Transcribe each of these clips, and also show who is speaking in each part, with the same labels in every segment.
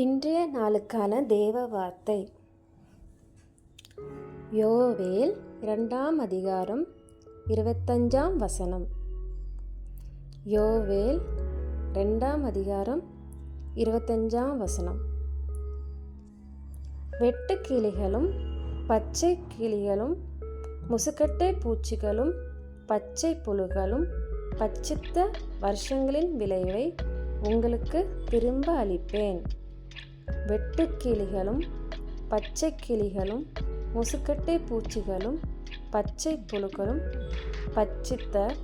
Speaker 1: இன்றைய நாளுக்கான தேவ வார்த்தை. யோவேல் இரண்டாம் அதிகாரம் இருபத்தஞ்சாம் வசனம். யோவேல் ரெண்டாம் அதிகாரம் இருபத்தஞ்சாம் வசனம். வெட்டுக்கிளிகளும் பச்சை கிளிகளும் முசுக்கட்டை பூச்சிகளும் பச்சை புழுகளும் பச்சித்த வருஷங்களின் விளைவை உங்களுக்கு திரும்ப அளிப்பேன். வெட்டுக்கிளிகளும் பச்சை கிளிகளும் முசுக்கட்டை பூச்சிகளும் பச்சை புழுக்களும் பச்சித்த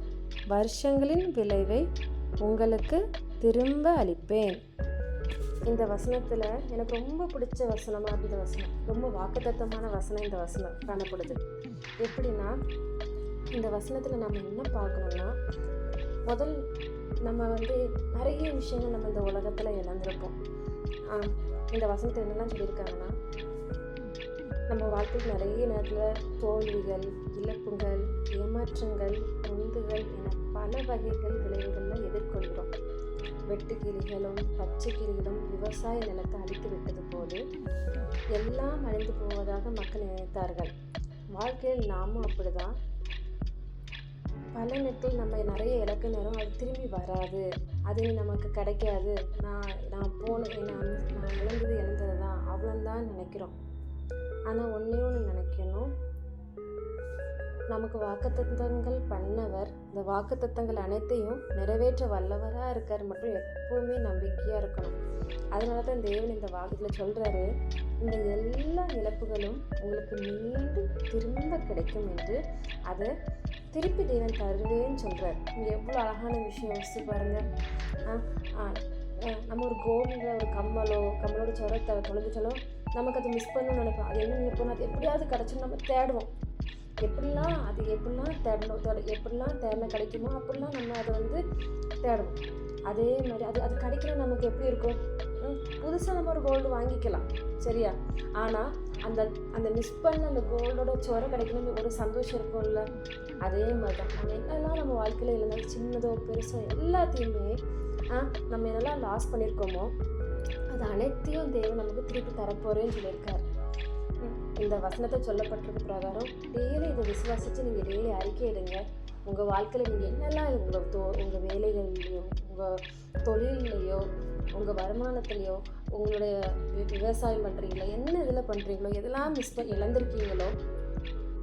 Speaker 1: வருஷங்களின் விளைவை உங்களுக்கு திரும்ப அளிப்பேன். இந்த வசனத்தில் எனக்கு ரொம்ப பிடிச்ச வசனமாக இருந்த வசனம். ரொம்ப வாக்குத்தத்தமான வசனம் இந்த வசனம் காணப்படுது. எப்படின்னா இந்த வசனத்தில் நம்ம என்ன பார்க்கணும்னா முதல் நம்ம வந்து நிறைய விஷயங்கள் நம்ம இந்த உலகத்தில் இழந்திருப்போம். இந்த வசனத்தில் என்னெல்லாம் சொல்லியிருக்காங்கன்னா நம்ம வாழ்க்கையில் நிறைய நேரத்தில் தோல்விகள் இழப்புகள் ஏமாற்றங்கள் உந்துகள் என பல வகைகள் விளைவுகளில் எதிர்கொள்கிறோம். வெட்டுக்கிளிகளும் பச்சை கிளிகளும் விவசாய நிலத்தை அழித்து விட்டது போது எல்லாம் அழிந்து போவதாக மக்கள் நினைத்தார்கள். வாழ்க்கையில் நாமும் அப்படிதான் பல நம்ம நிறைய இலக்கு நேரம் அது திரும்பி வராது. அது நமக்கு கிடைக்காது. நான் நான் போன நான் நான் இழந்தது இழந்தது தான் அவ்வளோந்தான் நினைக்கிறோம். ஆனால் ஒன்றே ஒன்று நினைக்கணும். நமக்கு வாக்குத்தத்தங்கள் பண்ணவர் இந்த வாக்குத்தத்தங்கள் அனைத்தையும் நிறைவேற்ற வல்லவராக இருக்கார் மட்டும் எப்போவுமே நம்பிக்கையாக இருக்கணும். அதனால தான் தேவன் இந்த வாக்குத்தில் சொல்கிறாரு இந்த எல்லா இழப்புகளும் உங்களுக்கு மீண்டும் திரும்ப கிடைக்கும் என்று அதை திருப்பி தேவன் தருவேன்னு சொல்கிறார் இங்கே எவ்வளோ அழகான விஷயம் யோசிச்சு பாருங்கள் நம்ம ஒரு கோல்டில் ஒரு கம்மலோ கம்மலோட சொரத்தை தொலைஞ்சிட்டாலோ நமக்கு அதை மிஸ் பண்ணணும்னு நினைப்போம். அது என்ன நினைப்போம் அது எப்படியாவது கிடச்சும் நம்ம தேடுவோம். எப்படிலாம் அது எப்படிலாம் தேடணும். தேட எப்படிலாம் தேடணும் கிடைக்குமோ அப்படிலாம் நம்ம அதை வந்து தேடணும். அதே மாதிரி அது அது கிடைக்கிற நமக்கு எப்படி இருக்கும்? புதுசாக நம்ம ஒரு கோல்டு வாங்கிக்கலாம் சரியா? ஆனால் அந்த அந்த மிஸ் பண்ண அந்த கோல்டோட சொர கிடைக்கணும் ஒரு சந்தோஷம் இருக்கும்ல? அதே மாதிரி தான் நம்ம என்னெல்லாம் நம்ம வாழ்க்கையில் இருந்தாலும் சின்னதோ பெருசோ எல்லாத்தையுமே நம்ம என்னெல்லாம் லாஸ் பண்ணியிருக்கோமோ அது அனைத்தையும் தேவை நமக்கு திருப்பி தரப்போறேன்னு சொல்லியிருக்காரு. இந்த வசனத்தை சொல்லப்பட்டிருக்க பிரகாரம் டெய்லி இதை விசுவாசித்து நீங்கள் டெய்லி அறிக்கையிடுங்க உங்கள் வாழ்க்கையில் நீங்கள் என்னெல்லாம் உங்கள் தோ உங்கள் வேலைகள்லையோ உங்கள் தொழில்லையோ உங்கள் வருமானத்துலேயோ உங்களுடைய விவசாயம் பண்ணுறீங்களோ என்ன இதில் பண்ணுறீங்களோ எதெல்லாம் மிஸ் பண்ணி இழந்திருக்கீங்களோ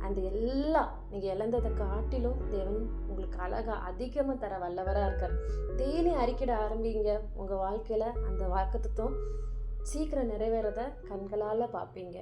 Speaker 1: அந்த எல்லாம் நீங்கள் இழந்ததை காட்டிலும் தேவன் உங்களுக்கு அழகாக அதிகமாக தர வல்லவராக இருக்கார். டெய்லி அறிக்கையிட ஆரம்பிங்க. உங்கள் வாழ்க்கையில் அந்த வாக்குத்தத்தம் சீக்கிரம் நிறைவேறத கண்களால் பார்ப்பீங்க.